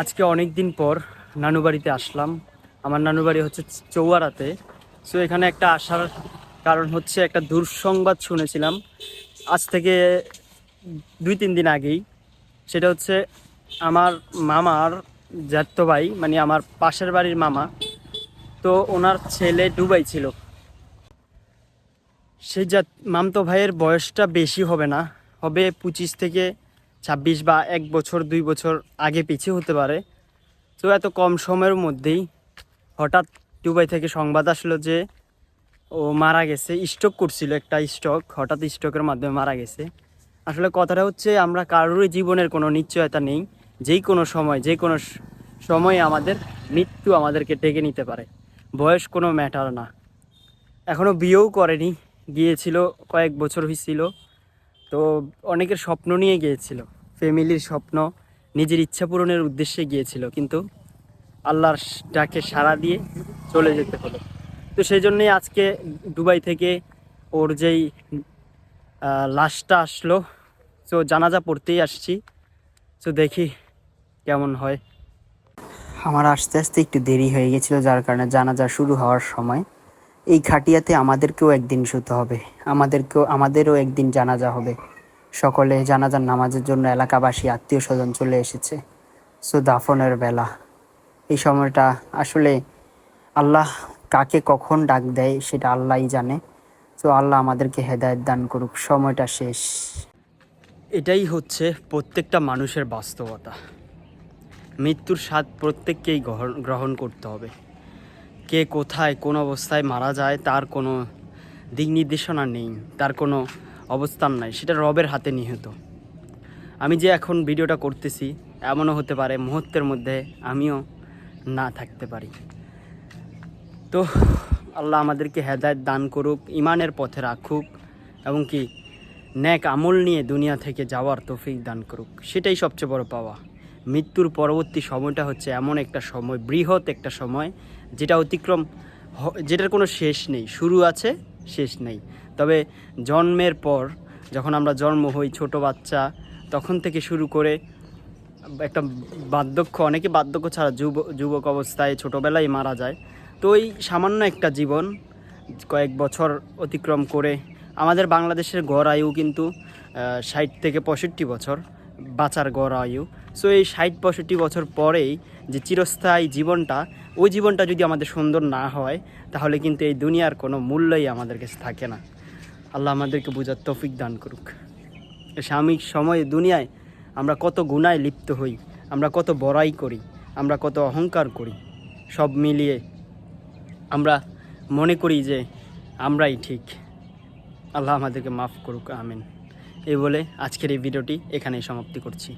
আজকে অনেক দিন পর নানু বাড়িতে আসলাম। আমার নানু বাড়ি হচ্ছে চৌয়ারাতে। সো এখানে একটা আসার কারণ হচ্ছে একটা দুঃসংবাদ শুনেছিলাম। আজ থেকে দুই তিন দিন আগেই। সেটা হচ্ছে আমার মামার জ্যাঠতো ভাই মানে আমার পাশের বাড়ির মামা, তো ওনার ছেলে ডুবাই ছিল। সেই যা মামতো ভাইয়ের বয়সটা বেশি হবে না, হবে পঁচিশ থেকে ছাব্বিশ বা এক বছর, দুই বছর আগে পিছিয়ে হতে পারে। তো এত কম সময়ের মধ্যেই হঠাৎ দুবাই থেকে সংবাদ আসলো যে ও মারা গেছে। স্ট্রোক করছিল একটা স্ট্রোক হঠাৎ স্ট্রোকের মাধ্যমে মারা গেছে। আসলে কথাটা হচ্ছে, আমরা কারোরই জীবনের কোনো নিশ্চয়তা নেই। যেই কোনো সময়, যে কোনো সময়ে আমাদের মৃত্যু আমাদেরকে ডেকে নিতে পারে। বয়স কোনো ম্যাটার না। এখনও বিয়েও করেনি। গিয়েছিল, কয়েক বছর হয়েছিল তো অনেকের স্বপ্ন নিয়ে গিয়েছিল। ফ্যামিলির স্বপ্ন, নিজের ইচ্ছা পূরণের উদ্দেশ্যে গিয়েছিল, কিন্তু আল্লাহর ডাকে সাড়া দিয়ে চলে যেতে হলো। তো সেই জন্যই আজকে দুবাই থেকে ওর যেই লাশটা আসলো, তো জানাজা পড়তেই আসছি। তো দেখি কেমন হয়। আমার আস্তে আস্তে একটু দেরি হয়ে গেছিল, যার কারণে জানাজা শুরু হওয়ার সময়। এই খাটিয়াতে আমাদেরকেও একদিন শুতে হবে। আমাদেরকেও, আমাদেরও একদিন জানাজা হবে। সকলে জানাজার নামাজের জন্য এলাকাবাসী আত্মীয় স্বজন চলে এসেছে। সো দাফনের বেলা। এই সময়টা আসলে আল্লাহ কাকে কখন ডাক দেয় সেটা আল্লাহই জানে। তো আল্লাহ আমাদেরকে হেদায়েত দান করুক। সময়টা শেষ। এটাই হচ্ছে প্রত্যেকটা মানুষের বাস্তবতা। মৃত্যুর স্বাদ প্রত্যেককেই গ্রহণ- গ্রহণ করতে হবে। কে কোথায়, কোন অবস্থায় মারা যায়, তার কোনো দিক নির্দেশনা নেই, তার কোনো অবস্থান নাই, সেটা রবের হাতে নিহত। আমি যে এখন ভিডিওটা করতেছি, এমনও হতে পারে মুহূর্তের মধ্যে আমিও না থাকতে পারি। তো, আল্লাহ আমাদেরকে হেদায়ত দান করুক ইমানের পথে রাখুক, এবং কি, ন্যাক আমল নিয়ে দুনিয়া থেকে যাওয়ার তৌফিক দান করুক, সেটাই সবচেয়ে বড় পাওয়া। মৃত্যুর পরবর্তী সময়টা হচ্ছে এমন একটা সময়, বৃহৎ একটা সময়, যেটা অতিক্রম যেটার কোনো শেষ নেই। শুরু আছে, শেষ নেই। তবে জন্মের পর, যখন আমরা জন্ম হই ছোট বাচ্চা, তখন থেকে শুরু করে একটা বার্ধক্য, অনেকে বার্ধক্য ছাড়া যুব, যুবক অবস্থায় ছোটোবেলায় মারা যায়। তো ওই সামান্য একটা জীবন, কয়েক বছর অতিক্রম করে আমাদের বাংলাদেশের গড় আয়ু কিন্তু ষাট থেকে পঁয়ষট্টি বছর বাঁচার গড় আয়ু। সো এই ষাট পঁয়ষট্টি বছর পরেই যে চিরস্থায়ী জীবনটা, ওই জীবনটা যদি আমাদের সুন্দর না হয়, তাহলে কিন্তু এই দুনিয়ার কোনো মূল্যই আমাদের কাছে থাকে না। আল্লাহ আমাদেরকে বোঝার তৌফিক দান করুক। সাময়িক সময়ে দুনিয়ায় আমরা কত গুণায় লিপ্ত হই, আমরা কত বড়াই করি, আমরা কত অহংকার করি, সব মিলিয়ে আমরা মনে করি যে আমরাই ঠিক। আল্লাহ আমাদেরকে মাফ করুক, আমিন। এই বলে আজকের এই ভিডিওটি এখানেই সমাপ্তি করছি।